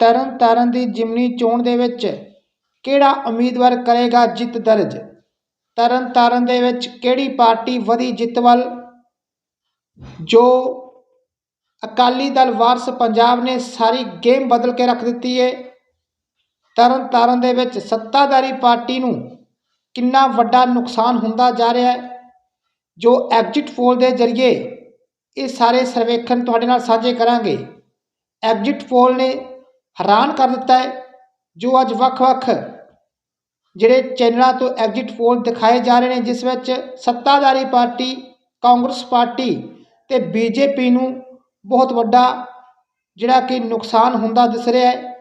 ਤਰਨ ਤਾਰਨ ਦੀ ਜਿਮਨੀ ਚੋਣ ਦੇ ਵਿੱਚ ਕਿਹੜਾ ਉਮੀਦਵਾਰ ਕਰੇਗਾ ਜਿੱਤ ਦਰਜ? ਤਰਨ ਤਾਰਨ ਦੇ ਵਿੱਚ ਕਿਹੜੀ ਪਾਰਟੀ ਵਧੀ ਜਿੱਤ ਵੱਲ? ਜੋ ਅਕਾਲੀ ਦਲ ਵਾਰਸ ਪੰਜਾਬ ਨੇ ਸਾਰੀ ਗੇਮ ਬਦਲ ਕੇ ਰੱਖ ਦਿੱਤੀ ਹੈ ਤਰਨ ਤਾਰਨ ਦੇ ਵਿੱਚ ਸੱਤਾਧਾਰੀ ਪਾਰਟੀ ਨੂੰ ਕਿੰਨਾ ਵੱਡਾ ਨੁਕਸਾਨ ਹੁੰਦਾ ਜਾ ਰਿਹਾ ਹੈ? ਜੋ ਐਗਜ਼ਿਟ ਪੋਲ ਦੇ ਜ਼ਰੀਏ ਇਹ ਸਾਰੇ ਸਰਵੇਖਣ ਤੁਹਾਡੇ ਨਾਲ ਸਾਂਝੇ ਕਰਾਂਗੇ। ਐਗਜ਼ਿਟ ਪੋਲ ਨੇ ਹੈਰਾਨ ਕਰ ਦਿੱਤਾ ਹੈ ਜੋ ਅੱਜ ਵੱਖ-ਵੱਖ ਜਿਹੜੇ ਚੈਨਲਾਂ ਤੋਂ ਐਗਜ਼ਿਟ ਪੋਲ ਦਿਖਾਏ ਜਾ ਰਹੇ ਨੇ, ਜਿਸ ਵਿੱਚ ਸੱਤਾਧਾਰੀ ਪਾਰਟੀ, ਕਾਂਗਰਸ ਪਾਰਟੀ ਤੇ ਬੀਜੇਪੀ ਨੂੰ ਬਹੁਤ ਵੱਡਾ ਜਿਹੜਾ ਕਿ ਨੁਕਸਾਨ ਹੁੰਦਾ ਦਿਸ ਰਿਹਾ ਹੈ।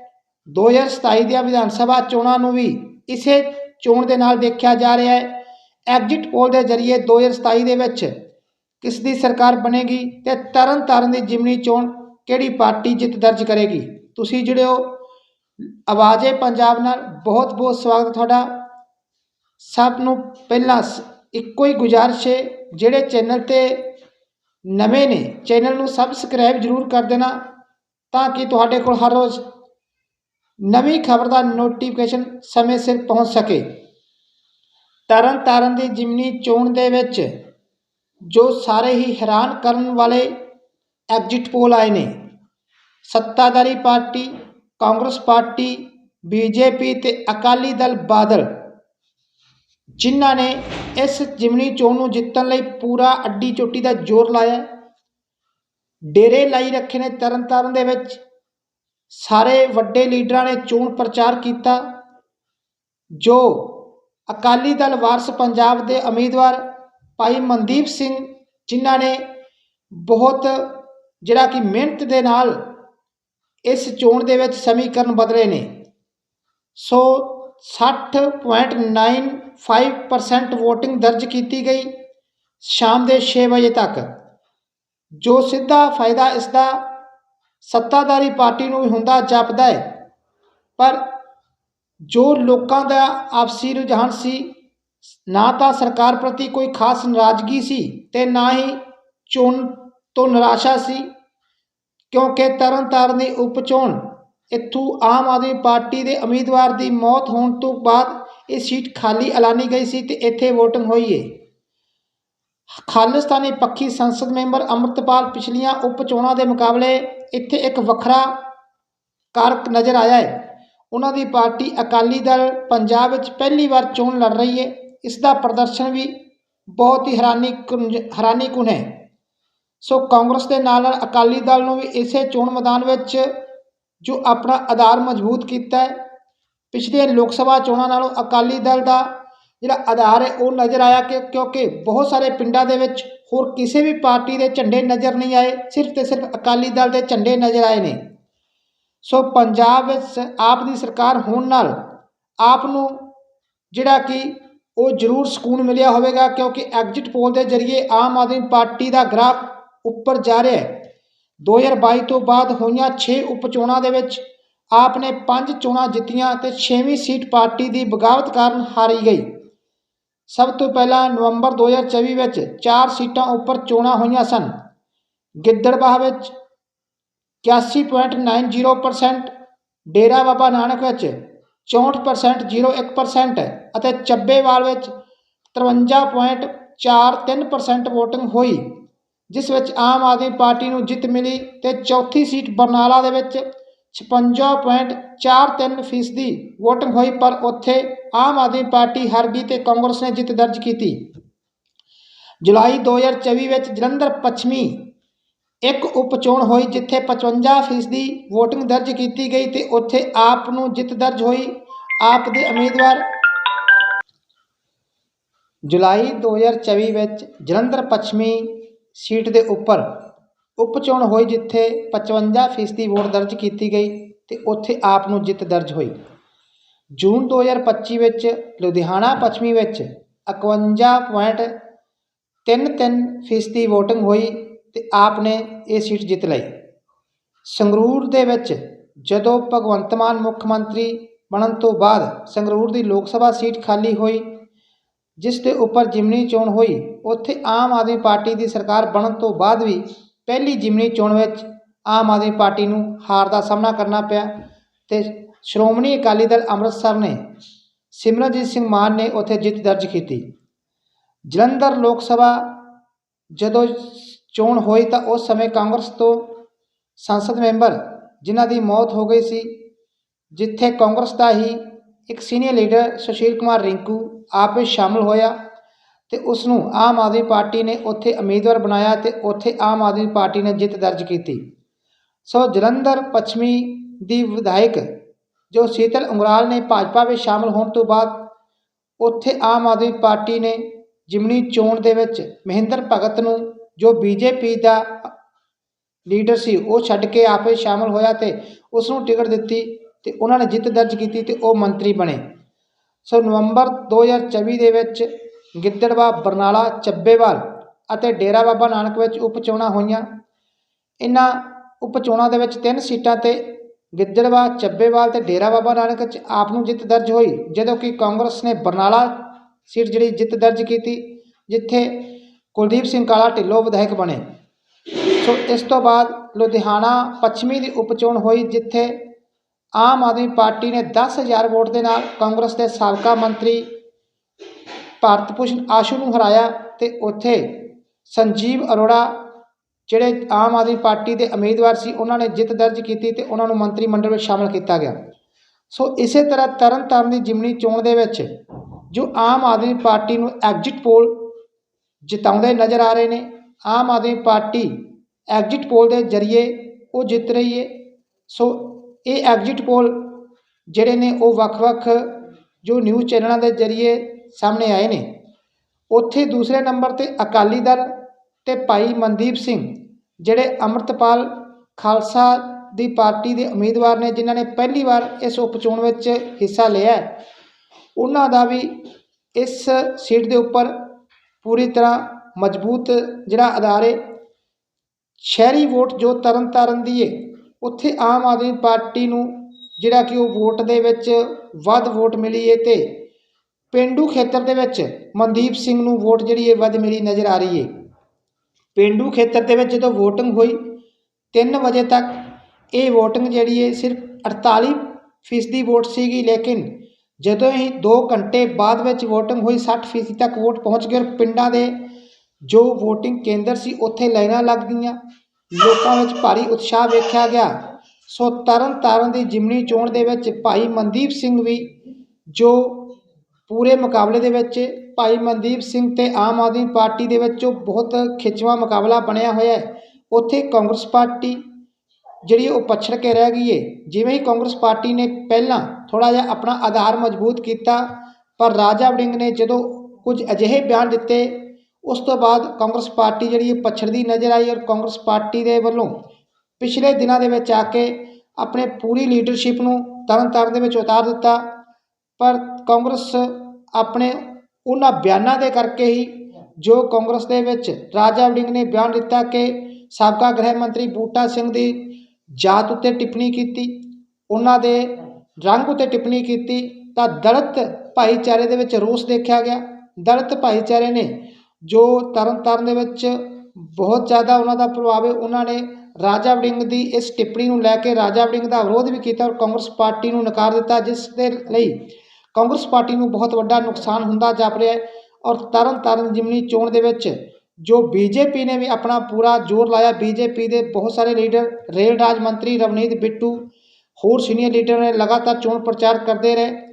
2027 ਦੀਆਂ ਵਿਧਾਨ ਸਭਾ ਚੋਣਾਂ ਨੂੰ ਵੀ ਇਸੇ ਚੋਣ ਦੇ ਨਾਲ ਦੇਖਿਆ ਜਾ ਰਿਹਾ ਹੈ। ਐਗਜ਼ਿਟ ਪੋਲ ਦੇ ਜ਼ਰੀਏ 2027 ਦੇ ਵਿੱਚ ਕਿਸ ਦੀ ਸਰਕਾਰ ਬਣੇਗੀ ਤੇ ਤਰਨ ਤਾਰਨ ਦੀ ਜਿਮਨੀ ਚੋਣ ਕਿਹੜੀ ਪਾਰਟੀ ਜਿੱਤ ਦਰਜ ਕਰੇਗੀ? ਤੁਸੀਂ ਜਿਹੜੇ ਹੋ, ਆਵਾਜ਼ੇ ਪੰਜਾਬ ਨਾਲ, ਬਹੁਤ ਬਹੁਤ ਸਵਾਗਤ ਤੁਹਾਡਾ। ਸਭ ਨੂੰ ਪਹਿਲਾਂ ਸ- ਇੱਕੋ ਹੀ ਗੁਜ਼ਾਰਿਸ਼ ਹੈ, ਜਿਹੜੇ ਚੈਨਲ ਤੇ ਨਵੇਂ ਨੇ, ਚੈਨਲ ਨੂੰ ਸਬਸਕ੍ਰਾਈਬ ਜ਼ਰੂਰ ਕਰ ਦੇਣਾ ਤਾਂ ਕਿ ਤੁਹਾਡੇ ਕੋਲ ਹਰ ਰੋਜ਼ ਨਵੀਂ ਖਬਰ ਦਾ ਨੋਟੀਫਿਕੇਸ਼ਨ ਸਮੇਂ ਸਿਰ ਪਹੁੰਚ ਸਕੇ। ਤਰਨ ਤਾਰਨ ਦੀ ਜਿਮਨੀ ਚੋਣ ਦੇ ਵਿੱਚ ਜੋ ਸਾਰੇ ਹੀ ਹੈਰਾਨ ਕਰਨ ਵਾਲੇ ਐਗਜ਼ਿਟ ਪੋਲ ਆਏ ਨੇ। ਸੱਤਾਧਾਰੀ ਪਾਰਟੀ, ਕਾਂਗਰਸ ਪਾਰਟੀ, ਬੀਜੇਪੀ ਤੇ ਅਕਾਲੀ ਦਲ ਬਾਦਲ, ਜਿਨ੍ਹਾਂ ਨੇ ਇਸ ਜਿਮਨੀ ਚੋਣ ਨੂੰ ਜਿੱਤਣ ਲਈ ਪੂਰਾ ਅੱਡੀ ਚੋਟੀ ਦਾ ਜ਼ੋਰ ਲਾਇਆ ਡੇਰੇ ਲਾਈ ਰੱਖੇ ਨੇ ਤਰਨ ਤਾਰਨ ਦੇ ਵਿੱਚ। ਸਾਰੇ ਵੱਡੇ ਲੀਡਰਾਂ ਨੇ ਚੋਣ ਪ੍ਰਚਾਰ ਕੀਤਾ, ਜੋ ਅਕਾਲੀ ਦਲ ਵਾਰਸ ਪੰਜਾਬ ਦੇ ਉਮੀਦਵਾਰ ਭਾਈ ਮਨਦੀਪ ਸਿੰਘ, ਜਿਨ੍ਹਾਂ ਨੇ ਬਹੁਤ ਜਿਹੜਾ ਕਿ ਮਿਹਨਤ ਦੇ ਨਾਲ ਇਸ ਚੋਣ ਦੇ ਵਿੱਚ ਸਮੀਕਰਨ ਬਦਲੇ ਨੇ। ਸੋ 60.95% VOTING ਦਰਜ ਕੀਤੀ ਗਈ ਸ਼ਾਮ ਦੇ 6 ਵਜੇ ਤੱਕ। ਜੋ ਸਿੱਧਾ ਫਾਇਦਾ ਇਸ ਦਾ ਸੱਤਾਧਾਰੀ ਪਾਰਟੀ ਨੂੰ ਹੁੰਦਾ ਜਾਪਦਾ ਹੈ। ਪਰ ਜੋ ਲੋਕਾਂ ਦਾ ਆਪਸੀ ਰੁਝਾਨ ਸੀ, ਨਾ ਤਾਂ ਸਰਕਾਰ ਪ੍ਰਤੀ ਕੋਈ ਖਾਸ ਨਾਰਾਜ਼ਗੀ ਸੀ ਤੇ ਨਾ ਹੀ ਚੋਣ ਤੋਂ ਨਿਰਾਸ਼ਾ ਸੀ। ਕਿਉਂਕਿ ਤਰਨਤਾਰਨ ਦੀ ਉਪ ਚੋਣ ਇੱਥੋਂ ਆਮ ਆਦਮੀ ਪਾਰਟੀ ਦੇ ਉਮੀਦਵਾਰ ਦੀ ਮੌਤ ਹੋਣ ਤੋਂ ਬਾਅਦ ਇਹ ਸੀਟ ਖਾਲੀ ਐਲਾਨੀ ਗਈ ਸੀ ਤੇ ਇੱਥੇ VOTING ਹੋਈ ਹੈ ਖਾਲਿਸਤਾਨੀ ਪੱਖੀ ਸੰਸਦ ਮੈਂਬਰ ਅੰਮ੍ਰਿਤਪਾਲ ਪਿਛਲੀਆਂ ਉਪ ਚੋਣਾਂ ਦੇ ਮੁਕਾਬਲੇ ਇੱਥੇ ਇੱਕ ਵੱਖਰਾ ਕਾਰਕ ਨਜ਼ਰ ਆਇਆ ਹੈ ਉਹਨਾਂ ਦੀ ਪਾਰਟੀ ਅਕਾਲੀ ਦਲ ਪੰਜਾਬ ਵਿੱਚ ਪਹਿਲੀ ਵਾਰ ਚੋਣ ਲੜ ਰਹੀ ਹੈ ਇਸ ਦਾ ਪ੍ਰਦਰਸ਼ਨ ਵੀ ਬਹੁਤ ਹੀ ਹੈਰਾਨੀ ਹੈਰਾਨੀਕੁਨ ਹੈ। ਸੋ ਕਾਂਗਰਸ ਦੇ ਨਾਲ ਨਾਲ ਅਕਾਲੀ ਦਲ ਨੂੰ ਵੀ ਇਸੇ ਚੋਣ ਮੈਦਾਨ ਵਿੱਚ ਜੋ ਆਪਣਾ ਆਧਾਰ ਮਜ਼ਬੂਤ ਕੀਤਾ ਹੈ। ਪਿਛਲੇ ਲੋਕ ਸਭਾ ਚੋਣਾਂ ਨਾਲੋਂ ਅਕਾਲੀ ਦਲ ਦਾ ਜਿਹੜਾ ਆਧਾਰ ਹੈ, ਉਹ ਨਜ਼ਰ ਆਇਆ ਕਿ ਕਿਉਂਕਿ ਬਹੁਤ ਸਾਰੇ ਪਿੰਡਾਂ ਦੇ ਵਿੱਚ ਹੋਰ ਕਿਸੇ ਵੀ ਪਾਰਟੀ ਦੇ ਝੰਡੇ ਨਜ਼ਰ ਨਹੀਂ ਆਏ, ਸਿਰਫ ਤੇ ਸਿਰਫ ਅਕਾਲੀ ਦਲ ਦੇ ਝੰਡੇ ਨਜ਼ਰ ਆਏ ਨੇ। ਸੋ ਪੰਜਾਬ ਵਿੱਚ ਆਪ ਦੀ ਸਰਕਾਰ ਹੋਣ ਨਾਲ ਆਪ ਨੂੰ ਜਿਹੜਾ ਕਿ ਉਹ ਜ਼ਰੂਰ ਸਕੂਨ ਮਿਲਿਆ ਹੋਵੇਗਾ ਕਿਉਂਕਿ ਐਗਜ਼ਿਟ ਪੋਲ ਦੇ ਜ਼ਰੀਏ ਆਮ ਆਦਮੀ ਪਾਰਟੀ ਦਾ ਗ੍ਰਾਫ ਉੱਪਰ ਜਾ ਰਿਹਾ ਹੈ। 2022 ਤੋਂ ਬਾਅਦ ਹੋਈਆਂ 6 ਉਪ ਚੋਣਾਂ ਦੇ ਵਿੱਚ ਆਪ ਨੇ 5 ਚੋਣਾਂ ਜਿੱਤੀਆਂ ਤੇ 6ਵੀਂ ਸੀਟ ਪਾਰਟੀ ਦੀ ਬਗਾਵਤ ਕਾਰਨ ਹਾਰੀ ਗਈ। ਸਭ ਤੋਂ ਪਹਿਲਾਂ ਨਵੰਬਰ 2024 ਵਿੱਚ 4 ਸੀਟਾਂ ਉੱਪਰ ਚੋਣਾਂ ਹੋਈਆਂ ਸਨ। ਗਿੱਦੜਬਾਹ ਵਿੱਚ 81.90% ਡੇਰਾ ਬਾਬਾ ਨਾਨਕ ਵਿੱਚ 64.01% ਅਤੇ ਚੱਬੇਵਾਲ ਵਿੱਚ 53.43% ਵੋਟਿੰਗ ਹੋਈ। ਜਿਸ ਵਿੱਚ ਆਮ ਆਦਮੀ ਪਾਰਟੀ ਨੂੰ ਜਿੱਤ ਮਿਲੀ ਤੇ ਚੌਥੀ ਸੀਟ ਬਰਨਾਲਾ ਦੇ ਵਿੱਚ 56.43% ਫੀਸਦੀ ਵੋਟਿੰਗ ਹੋਈ, ਪਰ ਉੱਥੇ ਆਮ ਆਦਮੀ ਪਾਰਟੀ ਹਾਰ ਗਈ ਤੇ ਕਾਂਗਰਸ ਨੇ ਜਿੱਤ ਦਰਜ ਕੀਤੀ। ਜੁਲਾਈ 2024 ਵਿੱਚ ਜਲੰਧਰ ਪੱਛਮੀ ਇੱਕ ਉਪ ਚੋਣ ਹੋਈ, ਜਿੱਥੇ 55 ਫੀਸਦੀ ਵੋਟਿੰਗ ਦਰਜ ਕੀਤੀ ਗਈ ਤੇ ਉੱਥੇ ਆਪ ਨੂੰ ਜਿੱਤ ਦਰਜ ਹੋਈ। ਆਪ ਦੇ ਉਮੀਦਵਾਰ ਜੁਲਾਈ 2024 ਵਿੱਚ ਜਲੰਧਰ ਪੱਛਮੀ ਸੀਟ ਦੇ ਉੱਪਰ ਉਪ ਚੋਣ ਹੋਈ ਜਿੱਥੇ 55 ਫੀਸਦੀ ਵੋਟ ਦਰਜ ਕੀਤੀ ਗਈ ਤੇ ਉੱਥੇ ਆਪ ਨੂੰ ਜਿੱਤ ਦਰਜ ਹੋਈ। ਜੂਨ 2025 ਵਿੱਚ ਲੁਧਿਆਣਾ ਪੱਛਮੀ ਵਿੱਚ 51.33 ਫੀਸਦੀ VOTING ਹੋਈ ਤੇ ਆਪ ਨੇ ਇਹ ਸੀਟ ਜਿੱਤ ਲਈ। ਸੰਗਰੂਰ ਦੇ ਵਿੱਚ ਜਦੋਂ ਭਗਵੰਤ ਮਾਨ ਮੁੱਖ ਮੰਤਰੀ ਬਣਨ ਤੋਂ ਬਾਅਦ ਸੰਗਰੂਰ ਦੀ ਲੋਕ ਸਭਾ ਸੀਟ ਖਾਲੀ ਹੋਈ ਜਿਸ ਦੇ ਉੱਪਰ ਜਿਮਨੀ ਚੋਣ ਹੋਈ, ਉੱਥੇ ਆਮ ਆਦਮੀ ਪਾਰਟੀ ਦੀ ਸਰਕਾਰ ਬਣਨ ਤੋਂ ਬਾਅਦ ਵੀ ਪਹਿਲੀ ਜਿਮਨੀ ਚੋਣ ਵਿੱਚ ਆਮ ਆਦਮੀ ਪਾਰਟੀ ਨੂੰ ਹਾਰ ਦਾ ਸਾਹਮਣਾ ਕਰਨਾ ਪਿਆ ਤੇ ਸ਼੍ਰੋਮਣੀ ਅਕਾਲੀ ਦਲ ਅੰਮ੍ਰਿਤਸਰ ਨੇ ਸਿਮਰਨਜੀਤ ਸਿੰਘ ਮਾਨ ਨੇ ਉੱਥੇ ਜਿੱਤ ਦਰਜ ਕੀਤੀ। ਜਲੰਧਰ ਲੋਕ ਸਭਾ ਜਦੋਂ ਚੋਣ ਹੋਈ ਤਾਂ ਉਸ ਸਮੇਂ ਕਾਂਗਰਸ ਤੋਂ ਸੰਸਦ ਮੈਂਬਰ ਜਿਨ੍ਹਾਂ ਦੀ ਮੌਤ ਹੋ ਗਈ ਸੀ, ਜਿੱਥੇ ਕਾਂਗਰਸ ਦਾ ਹੀ ਇੱਕ ਸੀਨੀਅਰ ਲੀਡਰ ਸੁਸ਼ੀਲ ਕੁਮਾਰ ਰਿੰਕੂ ਆਪ ਵਿੱਚ ਸ਼ਾਮਲ ਹੋਇਆ ਅਤੇ ਉਸ ਨੂੰ ਆਮ ਆਦਮੀ ਪਾਰਟੀ ਨੇ ਉੱਥੇ ਉਮੀਦਵਾਰ ਬਣਾਇਆ ਅਤੇ ਉੱਥੇ ਆਮ ਆਦਮੀ ਪਾਰਟੀ ਨੇ ਜਿੱਤ ਦਰਜ ਕੀਤੀ। ਸੋ ਜਲੰਧਰ ਪੱਛਮੀ ਦੀ ਵਿਧਾਇਕ ਜੋ ਸੀਤਲ ਉਂਗਰਾਲ ਨੇ ਭਾਜਪਾ ਵਿੱਚ ਸ਼ਾਮਲ ਹੋਣ ਤੋਂ ਬਾਅਦ ਉੱਥੇ ਆਮ ਆਦਮੀ ਪਾਰਟੀ ਨੇ ਜਿਮਨੀ ਚੋਣ ਦੇ ਵਿੱਚ ਮਹਿੰਦਰ ਭਗਤ ਨੂੰ ਜੋ ਬੀਜੇਪੀ ਦਾ ਲੀਡਰ ਸੀ ਉਹ ਛੱਡ ਕੇ ਆਪੇ ਸ਼ਾਮਲ ਹੋਇਆ ਤੇ ਉਸ ਨੂੰ ਟਿਕਟ ਦਿੱਤੀ ਤੇ ਉਹਨਾਂ ਨੇ ਜਿੱਤ ਦਰਜ ਕੀਤੀ ਤੇ ਉਹ ਮੰਤਰੀ ਬਣੇ। ਸੋ ਨਵੰਬਰ 2024 ਦੇ ਵਿੱਚ ਗਿੱਦੜਵਾ ਬਰਨਾਲਾ ਚੱਬੇਵਾਲ ਅਤੇ ਡੇਰਾ ਬਾਬਾ ਨਾਨਕ ਵਿੱਚ ਉਪ ਚੋਣਾਂ ਹੋਈਆਂ। ਇਹਨਾਂ ਉਪ ਚੋਣਾਂ ਦੇ ਵਿੱਚ ਤਿੰਨ ਸੀਟਾਂ ਤੇ ਗਿੱਦੜਵਾ ਚੱਬੇਵਾਲ ਤੇ ਡੇਰਾ ਬਾਬਾ ਨਾਨਕ 'ਚ ਆਪ ਨੂੰ ਜਿੱਤ ਦਰਜ ਹੋਈ, ਜਦੋਂ ਕਿ ਕਾਂਗਰਸ ਨੇ ਬਰਨਾਲਾ ਸੀਟ ਜਿਹੜੀ ਜਿੱਤ ਦਰਜ ਕੀਤੀ, ਜਿੱਥੇ ਕੁਲਦੀਪ ਸਿੰਘ ਕਾਲਾ ਢਿੱਲੋਂ ਵਿਧਾਇਕ ਬਣੇ। ਸੋ ਇਸ ਤੋਂ ਬਾਅਦ ਲੁਧਿਆਣਾ ਪੱਛਮੀ ਦੀ ਉਪ ਚੋਣ ਹੋਈ, ਜਿੱਥੇ ਆਮ ਆਦਮੀ ਪਾਰਟੀ ਨੇ 10000 ਵੋਟ ਦੇ ਨਾਲ ਕਾਂਗਰਸ ਦੇ ਸਾਬਕਾ ਮੰਤਰੀ ਭਾਰਤ ਭੂਸ਼ਣ ਆਸ਼ੂ ਨੂੰ ਹਰਾਇਆ ਤੇ ਉੱਥੇ ਸੰਜੀਵ ਅਰੋੜਾ, ਜਿਹੜੇ ਆਮ ਆਦਮੀ ਪਾਰਟੀ ਦੇ ਉਮੀਦਵਾਰ ਸੀ, ਉਹਨਾਂ ਨੇ ਜਿੱਤ ਦਰਜ ਕੀਤੀ ਤੇ ਉਹਨਾਂ ਨੂੰ ਮੰਤਰੀ ਮੰਡਲ ਵਿੱਚ ਸ਼ਾਮਲ ਕੀਤਾ ਗਿਆ। ਸੋ ਇਸੇ ਤਰ੍ਹਾਂ ਤਰਨ ਤਾਰਨ ਦੀ ਜਿਮਨੀ ਚੋਣ ਦੇ ਵਿੱਚ ਜੋ ਆਮ ਆਦਮੀ ਪਾਰਟੀ ਨੂੰ ਐਗਜ਼ਿਟ ਪੋਲ ਜਿਤਾਉਂਦੇ ਨਜ਼ਰ ਆ ਰਹੇ ਨੇ, Aam Aadmi party exit poll ਦੇ ਜ਼ਰੀਏ ਉਹ ਜਿੱਤ ਰਹੀ ਹੈ। ਸੋ ਇਹ ਐਗਜ਼ਿਟ ਪੋਲ ਜਿਹੜੇ ਨੇ ਉਹ ਵੱਖ-ਵੱਖ ਜੋ ਨਿਊਜ਼ ਚੈਨਲਾਂ ਦੇ ਜ਼ਰੀਏ ਸਾਹਮਣੇ ਆਏ ਨੇ। ਉੱਥੇ ਦੂਸਰੇ ਨੰਬਰ ਤੇ ਅਕਾਲੀ ਦਲ ਤੇ ਭਾਈ ਮਨਦੀਪ ਸਿੰਘ, ਜਿਹੜੇ ਅੰਮ੍ਰਿਤਪਾਲ ਖਾਲਸਾ ਦੀ ਪਾਰਟੀ ਦੇ ਉਮੀਦਵਾਰ ਨੇ, ਜਿਨ੍ਹਾਂ ਨੇ ਪਹਿਲੀ ਵਾਰ ਇਸ ਉਪ ਚੋਣ ਵਿੱਚ ਹਿੱਸਾ ਲਿਆ ਉਹਨਾਂ ਦਾ ਵੀ ਇਸ ਸੀਟ ਦੇ ਉੱਪਰ ਪੂਰੀ ਤਰ੍ਹਾਂ ਮਜ਼ਬੂਤ ਜਿਹੜਾ ਆਧਾਰ ਹੈ ਸ਼ਹਿਰੀ ਵੋਟ ਜੋ ਤਰਨ ਤਾਰਨ ਦੀ ਏ ਉੱਥੇ ਆਮ ਆਦਮੀ ਪਾਰਟੀ ਨੂੰ ਜਿਹੜਾ ਕਿ ਉਹ ਵੋਟ ਦੇ ਵਿੱਚ ਵੱਧ ਵੋਟ ਮਿਲੀ ਹੈ ਤੇ ਪਿੰਡੂ ਖੇਤਰ ਦੇ ਵਿੱਚ ਮਨਦੀਪ ਸਿੰਘ ਨੂੰ ਵੋਟ ਜਿਹੜੀ ਹੈ ਵੱਧ ਮਿਲੀ ਨਜ਼ਰ ਆ ਰਹੀ ਹੈ ਪਿੰਡੂ ਖੇਤਰ ਦੇ ਵਿੱਚ ਜਦੋਂ VOTING ਹੋਈ 3 ਵਜੇ ਤੱਕ ਇਹ VOTING ਜਿਹੜੀ ਹੈ ਸਿਰਫ 48 ਫੀਸਦੀ ਵੋਟ ਸੀਗੀ, ਲੇਕਿਨ ਜਦੋਂ ਹੀ 2 ਘੰਟੇ ਬਾਅਦ ਵਿੱਚ VOTING ਹੋਈ 60 ਫੀਸਦੀ ਤੱਕ ਵੋਟ ਪਹੁੰਚ ਗਈ ਪਿੰਡਾਂ ਦੇ ਜੋ VOTING ਕੇਂਦਰ ਸੀ, ਉੱਥੇ ਲਾਈਨਾਂ ਲੱਗ ਗਈਆਂ ਲੋਕਾਂ ਵਿੱਚ ਭਾਰੀ ਉਤਸ਼ਾਹ ਵੇਖਿਆ ਗਿਆ। ਸੋ ਤਰਨ ਤਾਰਨ ਦੀ ਜਿਮਨੀ ਚੋਣ ਦੇ ਵਿੱਚ ਭਾਈ ਮਨਦੀਪ ਸਿੰਘ ਵੀ, ਜੋ ਪੂਰੇ ਮੁਕਾਬਲੇ ਦੇ ਵਿੱਚ ਭਾਈ ਮਨਦੀਪ ਸਿੰਘ ਤੇ ਆਮ ਆਦਮੀ ਪਾਰਟੀ ਦੇ ਵਿੱਚ ਜੋ ਬਹੁਤ ਖਿੱਚਵਾਂ ਮੁਕਾਬਲਾ ਬਣਿਆ ਹੋਇਆ ਹੈ। ਉੱਥੇ ਕਾਂਗਰਸ ਪਾਰਟੀ ਜਿਹੜੀ ਉਹ ਪਛੜ ਕੇ ਰਹਿ ਗਈ ਹੈ ਜਿਵੇਂ ਹੀ ਕਾਂਗਰਸ ਪਾਰਟੀ ਨੇ ਪਹਿਲਾਂ ਥੋੜਾ ਜਿਹਾ ਆਪਣਾ ਆਧਾਰ ਮਜ਼ਬੂਤ ਕੀਤਾ, ਪਰ ਰਾਜਾ ਵੜਿੰਗ ਨੇ ਜਦੋਂ ਕੁਝ ਅਜਿਹੇ ਬਿਆਨ ਦਿੱਤੇ ਉਸ ਤੋਂ ਬਾਅਦ ਕਾਂਗਰਸ ਪਾਰਟੀ ਜਿਹੜੀ ਹੈ ਪਛੜਦੀ ਨਜ਼ਰ ਆਈ ਔਰ ਕਾਂਗਰਸ ਪਾਰਟੀ ਦੇ ਵੱਲੋਂ ਪਿਛਲੇ ਦਿਨਾਂ ਦੇ ਵਿੱਚ ਆ ਕੇ ਆਪਣੇ ਪੂਰੀ ਲੀਡਰਸ਼ਿਪ ਨੂੰ ਤਰਨ ਤਾਰਨ ਦੇ ਵਿੱਚ ਉਤਾਰ ਦਿੱਤਾ, ਪਰ ਕਾਂਗਰਸ ਆਪਣੇ ਉਹਨਾਂ ਬਿਆਨਾਂ ਦੇ ਕਰਕੇ ਹੀ ਜੋ ਕਾਂਗਰਸ ਦੇ ਵਿੱਚ ਰਾਜਾ ਵੜਿੰਗ ਨੇ ਬਿਆਨ ਦਿੱਤਾ ਕਿ ਸਾਬਕਾ ਗ੍ਰਹਿ ਮੰਤਰੀ ਬੂਟਾ ਸਿੰਘ ਦੀ ਜਾਤ ਉੱਤੇ ਟਿੱਪਣੀ ਕੀਤੀ, ਉਹਨਾਂ ਦੇ ਰੰਗ ਉੱਤੇ ਟਿੱਪਣੀ ਕੀਤੀ, ਤਾਂ ਦਲਿਤ ਭਾਈਚਾਰੇ ਦੇ ਵਿੱਚ ਰੋਸ ਦੇਖਿਆ ਗਿਆ, ਦਲਿਤ ਭਾਈਚਾਰੇ ਨੇ ਜੋ ਤਰਨ ਤਾਰਨ ਦੇ ਵਿੱਚ ਬਹੁਤ ਜ਼ਿਆਦਾ ਉਹਨਾਂ ਦਾ ਪ੍ਰਭਾਵ ਹੈ, ਉਹਨਾਂ ਨੇ ਰਾਜਾ ਵੜਿੰਗ ਦੀ ਇਸ ਟਿੱਪਣੀ ਨੂੰ ਲੈ ਕੇ ਰਾਜਾ ਵੜਿੰਗ ਦਾ ਵਿਰੋਧ ਵੀ ਕੀਤਾ ਔਰ ਕਾਂਗਰਸ ਪਾਰਟੀ ਨੂੰ ਨਕਾਰ ਦਿੱਤਾ, ਜਿਸ ਦੇ ਲਈ ਕਾਂਗਰਸ ਪਾਰਟੀ ਨੂੰ ਬਹੁਤ ਵੱਡਾ ਨੁਕਸਾਨ ਹੁੰਦਾ ਜਾਪ ਰਿਹਾ ਹੈ ਔਰ ਤਰਨ ਤਾਰਨ ਜਿਮਨੀ ਚੋਣ ਦੇ ਵਿੱਚ ਜੋ ਬੀਜੇਪੀ ਨੇ ਵੀ ਆਪਣਾ ਪੂਰਾ ਜ਼ੋਰ ਲਾਇਆ, ਬੀਜੇਪੀ ਦੇ ਬਹੁਤ ਸਾਰੇ ਲੀਡਰ, ਰੇਲ ਰਾਜ ਮੰਤਰੀ ਰਵਨੀਤ ਬਿੱਟੂ ਹੋਰ ਸੀਨੀਅਰ ਲੀਡਰ ਨੇ ਲਗਾਤਾਰ ਚੋਣ ਪ੍ਰਚਾਰ ਕਰਦੇ ਰਹੇ।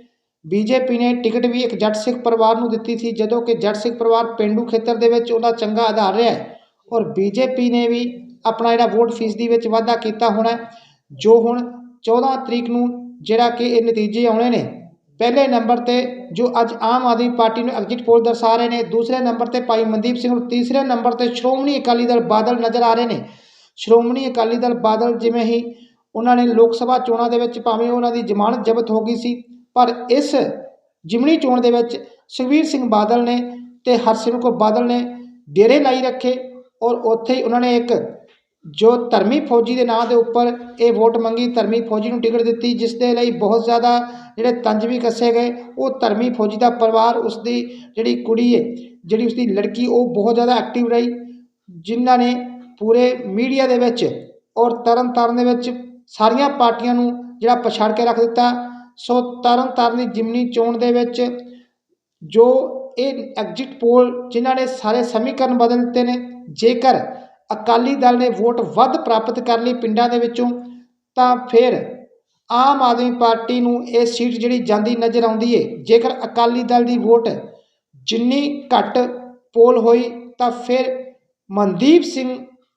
ਬੀਜੇਪੀ ਨੇ ਟਿਕਟ ਵੀ ਇੱਕ ਜੱਟ ਸਿੱਖ ਪਰਿਵਾਰ ਨੂੰ ਦਿੱਤੀ ਸੀ, ਜਦੋਂ ਕਿ ਜੱਟ ਸਿੱਖ ਪਰਿਵਾਰ ਪਿੰਡੂ ਖੇਤਰ ਦੇ ਵਿੱਚ ਉਹਦਾ ਚੰਗਾ ਆਧਾਰ ਰਿਹਾ ਹੈ। ਔਰ ਬੀਜੇਪੀ ਨੇ ਵੀ ਆਪਣਾ ਜਿਹੜਾ ਵੋਟ ਫੀਸਦੀ ਵਿੱਚ ਵਾਧਾ ਕੀਤਾ ਹੋਣਾ ਜੋ ਹੁਣ 14 ਤਰੀਕ ਨੂੰ ਜਿਹੜਾ ਕਿ ਇਹ ਨਤੀਜੇ ਆਉਣੇ ਨੇ। ਪਹਿਲੇ ਨੰਬਰ ਤੇ ਜੋ ਅੱਜ ਆਮ ਆਦਮੀ ਪਾਰਟੀ ਨੂੰ ਐਗਜ਼ਿਟ ਪੋਲ ਦਰਸਾ ਰਹੇ ਨੇ, ਦੂਸਰੇ ਨੰਬਰ ਤੇ ਭਾਈ ਮਨਦੀਪ ਸਿੰਘ ਔਰ ਤੀਸਰੇ ਨੰਬਰ ਤੇ ਸ਼੍ਰੋਮਣੀ ਅਕਾਲੀ ਦਲ ਬਾਦਲ ਨਜ਼ਰ ਆ ਰਹੇ ਨੇ। ਸ਼੍ਰੋਮਣੀ ਅਕਾਲੀ ਦਲ ਬਾਦਲ ਜਿਵੇਂ ਹੀ ਉਹਨਾਂ ਨੇ ਲੋਕ ਸਭਾ ਚੋਣਾਂ ਦੇ ਵਿੱਚ ਭਾਵੇਂ ਉਹਨਾਂ ਦੀ ਜ਼ਮਾਨਤ ਜ਼ਬਤ ਹੋ ਗਈ ਸੀ ਪਰ ਇਸ ਜਿਮਣੀ ਚੋਣ ਦੇ ਵਿੱਚ ਸੁਖਬੀਰ ਸਿੰਘ ਬਾਦਲ ਨੇ ਤੇ ਹਰਸਿਮਰਤ ਕੌਰ ਬਾਦਲ ਨੇ ਡੇਰੇ ਲਾਈ ਰੱਖੇ ਔਰ ਉੱਥੇ ਹੀ ਉਹਨਾਂ ਨੇ ਇੱਕ ਜੋ ਧਰਮੀ ਫੌਜੀ ਦੇ ਨਾਂ ਦੇ ਉੱਪਰ ਇਹ ਵੋਟ ਮੰਗੀ, ਧਰਮੀ ਫੌਜੀ ਨੂੰ ਟਿਕਟ ਦਿੱਤੀ, ਜਿਸ ਦੇ ਲਈ ਬਹੁਤ ਜ਼ਿਆਦਾ ਜਿਹੜੇ ਤੰਜ ਵੀ ਕੱਸੇ ਗਏ। ਉਹ ਧਰਮੀ ਫੌਜੀ ਦਾ ਪਰਿਵਾਰ ਉਸ ਦੀ ਜਿਹੜੀ ਕੁੜੀ ਹੈ, ਜਿਹੜੀ ਉਸ ਦੀ ਲੜਕੀ, ਉਹ ਬਹੁਤ ਜ਼ਿਆਦਾ ਐਕਟਿਵ ਰਹੀ, ਜਿਨ੍ਹਾਂ ਨੇ ਪੂਰੇ ਮੀਡੀਆ ਦੇ ਵਿੱਚ ਔਰ ਤਰਨ ਤਾਰਨ ਦੇ ਵਿੱਚ ਸਾਰੀਆਂ ਪਾਰਟੀਆਂ ਨੂੰ ਜਿਹੜਾ ਪਛਾੜ ਕੇ ਰੱਖ ਦਿੱਤਾ। ਸੋ ਤਰਨ ਤਾਰਨ ਦੀ ਜਿਮਨੀ ਚੋਣ ਦੇ ਵਿੱਚ ਜੋ ਇਹ ਐਗਜ਼ਿਟ ਪੋਲ ਜਿਨ੍ਹਾਂ ਨੇ ਸਾਰੇ ਸਮੀਕਰਨ ਬਦਲ ਦਿੱਤੇ ਨੇ, ਜੇਕਰ ਅਕਾਲੀ ਦਲ ਨੇ ਵੋਟ ਵੱਧ ਪ੍ਰਾਪਤ ਕਰ ਲਈ ਪਿੰਡਾਂ ਦੇ ਵਿੱਚੋਂ, ਤਾਂ ਫਿਰ ਆਮ ਆਦਮੀ ਪਾਰਟੀ ਨੂੰ ਇਹ ਸੀਟ ਜਿਹੜੀ ਜਾਂਦੀ ਨਜ਼ਰ ਆਉਂਦੀ ਏ। ਜੇਕਰ ਅਕਾਲੀ ਦਲ ਦੀ ਵੋਟ ਜਿੰਨੀ ਘੱਟ ਪੋਲ ਹੋਈ, ਤਾਂ ਫਿਰ ਮਨਦੀਪ ਸਿੰਘ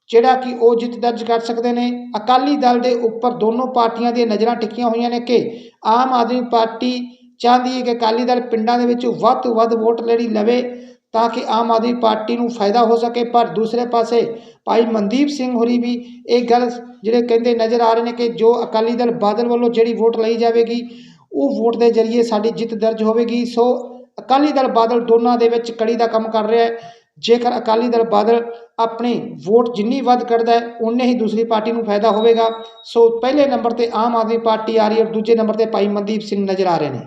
ਜਿਹੜਾ ਕਿ ਉਹ ਜਿੱਤ ਦਰਜ ਕਰ ਸਕਦੇ ਨੇ। ਅਕਾਲੀ ਦਲ ਦੇ ਉੱਪਰ ਦੋਨੋਂ ਪਾਰਟੀਆਂ ਦੀਆਂ ਨਜ਼ਰਾਂ ਟਿਕੀਆਂ ਹੋਈਆਂ ਨੇ ਕਿ ਆਮ ਆਦਮੀ ਪਾਰਟੀ ਚਾਹੁੰਦੀ ਹੈ ਕਿ ਅਕਾਲੀ ਦਲ ਪਿੰਡਾਂ ਦੇ ਵਿੱਚ ਵੱਧ ਤੋਂ ਵੱਧ ਵੋਟ ਲੈਣੀ ਲਵੇ ਤਾਂ ਕਿ ਆਮ ਆਦਮੀ ਪਾਰਟੀ ਨੂੰ ਫਾਇਦਾ ਹੋ ਸਕੇ। ਪਰ ਦੂਸਰੇ ਪਾਸੇ ਭਾਈ ਮਨਦੀਪ ਸਿੰਘ ਹੋਰੀ ਵੀ ਇਹ ਗੱਲ ਜਿਹੜੇ ਕਹਿੰਦੇ ਨਜ਼ਰ ਆ ਰਹੇ ਨੇ ਕਿ ਜੋ ਅਕਾਲੀ ਦਲ ਬਾਦਲ ਵੱਲੋਂ ਜਿਹੜੀ ਵੋਟ ਲਈ ਜਾਵੇਗੀ, ਉਹ ਵੋਟ ਦੇ ਜ਼ਰੀਏ ਸਾਡੀ ਜਿੱਤ ਦਰਜ ਹੋਵੇਗੀ। ਸੋ ਅਕਾਲੀ ਦਲ ਬਾਦਲ ਦੋਨਾਂ ਦੇ ਵਿੱਚ ਕੜੀ ਦਾ ਕੰਮ ਕਰ ਰਿਹਾ ਹੈ। ਜੇਕਰ ਅਕਾਲੀ ਦਲ ਬਾਦਲ ਆਪਣੀ ਵੋਟ ਜਿੰਨੀ ਵੱਧ ਕੱਢਦਾ ਹੈ ਉਨੇ ਹੀ ਦੂਸਰੀ ਪਾਰਟੀ ਨੂੰ ਫਾਇਦਾ ਹੋਵੇਗਾ। ਸੋ ਪਹਿਲੇ ਨੰਬਰ ਤੇ ਆਮ ਆਦਮੀ ਪਾਰਟੀ ਆ ਰਹੀ ਹੈ ਔਰ ਦੂਜੇ ਨੰਬਰ ਤੇ ਭਾਈ ਮਨਦੀਪ ਸਿੰਘ ਨਜ਼ਰ ਆ ਰਹੇ ਨੇ।